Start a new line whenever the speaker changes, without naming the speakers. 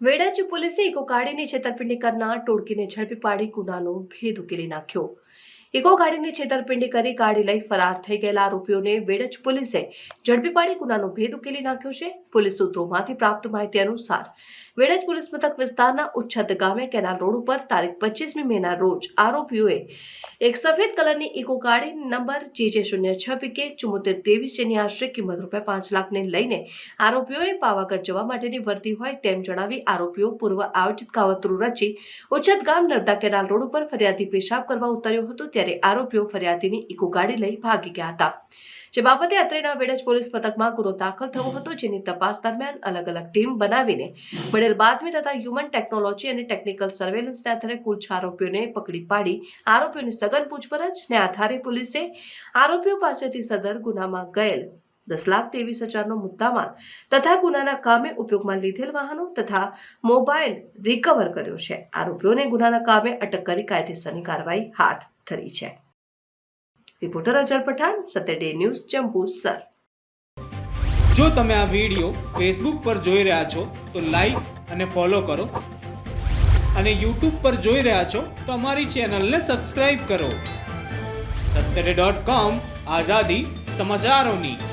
વેડાચી પોલીસે ઇકો ગાડીની છેતરપિંડી કરનાર ટોળકીને ઝડપી પાડી ગુનાનો ભેદ ઉકેલી નાખ્યો. ઇકો ગાડીની છેતરપિંડી કરી ગાડી લઈ ફરાર થઈ ગયેલા આરોપીઓને વેડજ પોલીસે ઝડપી પાડી ગુનાનો ભેદ ઉકેલી નાખ્યો છે. પોલીસ સૂત્રોમાંથી પ્રાપ્ત માહિતી અનુસાર, વેડજ પોલીસ મથક વિસ્તારના ઉચ્છદ ગામે કેનાલ રોડ ઉપર તારીખ પચીસમી મેના રોજ આરોપીઓએ એક સફેદ કલરની ઇકો ગાડી નંબર જે જે શૂન્ય છ પીકે ચુમ્મોતેર ત્રેવીસ જેની આશરે કિંમત રૂપિયા પાંચ લાખને લઈને આરોપીઓએ પાવાગઢ જવા માટેની વર્તી હોય તેમ જણાવી આરોપીઓ પૂર્વ આયોજિત કાવતરું રચી ઉચ્છદ ગામ નર્મદા કેનાલ રોડ ઉપર ફરિયાદી પેશાબ કરવા ઉતર્યો હતો. ત્યારે આરોપીઓ ફરિયાદીની ઇકો ગાડી લઈ ભાગી ગયા હતા. જે બાબતે અત્રેના વેડજ પોલીસ મથકમાં ગુનો દાખલ થયો હતો, જેની તપાસ દરમિયાન અલગ અલગ ટીમ બનાવીને મળેલ બાતમી તથા હ્યુમન ટેકનોલોજી અને ટેકનિકલ સર્વેલન્સના આધારે કુલ છ આરોપીઓને પકડી પાડી. આરોપીઓની સઘન પૂછપરછને આધારે પોલીસે આરોપીઓ પાસેથી સદર ગુનામાં ગયેલ દસ લાખ ત્રેવીસ હજારનો મુદ્દામાલ તથા ગુનાના કામે ઉપયોગમાં લીધેલ વાહનો તથા મોબાઈલ રિકવર કર્યો છે. આરોપીઓને ગુનાના કામે અટક કરી કાયદેસરની કાર્યવાહી હાથ ધરી છે. Reporter Azhar Pathan Satya day news Jambusar
જો તમે આ વીડિયો ફેસબુક પર જોઈ રહ્યા છો, તો લાઈક અને ફોલો કરો. અને યુટ્યુબ પર જોઈ રહ્યા છો, તો અમારી ચેનલને સબસ્ક્રાઇબ કરો. સત્તરે ડોટ કોમ આઝાદી સમાચારોની.